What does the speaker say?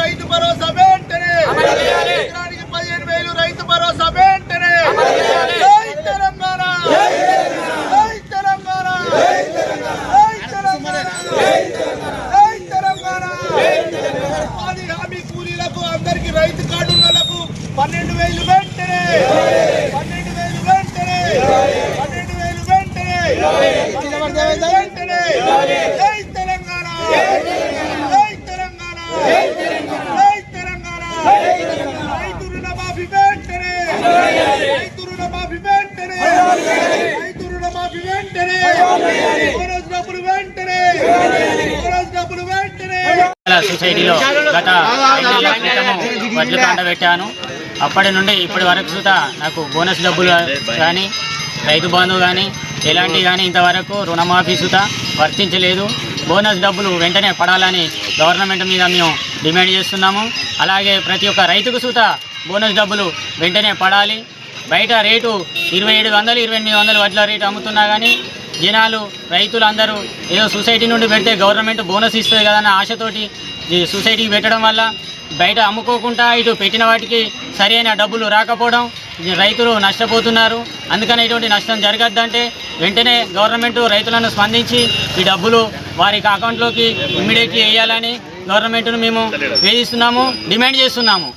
రైతు భరోసా వెంటనే. పదిహేను వేలు రైతు భరోసా వెంటనే. జై తెలంగాణ. జై తెలంగాణ. కూలీలకు అందరికీ రైతు కార్డు పన్నెండు వేలు వెంటనే. డబ్బులు వెంటనే. డబ్బులు వెంటనే. సొసైటీలో గత ఐదేళ్ళ క్రితము వడ్లు పంట పెట్టాను అప్పటి నుండి ఇప్పటి వరకు సుతా నాకు బోనస్ డబ్బులు కానీ రైతు బంధు కానీ ఎలాంటి కానీ ఇంతవరకు రుణమాఫీ సుత వర్తించలేదు. బోనస్ డబ్బులు వెంటనే పడాలని గవర్నమెంట్ మీద మేము డిమాండ్ చేస్తున్నాము. అలాగే ప్రతి ఒక్క రైతుకు సుత బోనస్ డబ్బులు వెంటనే పడాలి. బయట రేటు ఇరవై ఏడు వందలు ఇరవై ఎనిమిది వందలు వడ్ల రేటు అమ్ముతున్నా కానీ జనాలు రైతులు అందరూ ఏదో సొసైటీ నుండి పెడితే గవర్నమెంట్ బోనస్ ఇస్తుంది కదన్న ఆశతోటి సొసైటీకి పెట్టడం వల్ల బయట అమ్ముకోకుండా ఇటు పెట్టిన వాటికి సరైన డబ్బులు రాకపోవడం రైతులు నష్టపోతున్నారు. అందుకని ఇటువంటి నష్టం జరగద్దంటే వెంటనే గవర్నమెంట్ రైతులను స్పందించి ఈ డబ్బులు వారి అకౌంట్లోకి ఇమ్మీడియట్లీ వేయాలని గవర్నమెంట్ను మేము వేధిస్తున్నాము డిమాండ్ చేస్తున్నాము.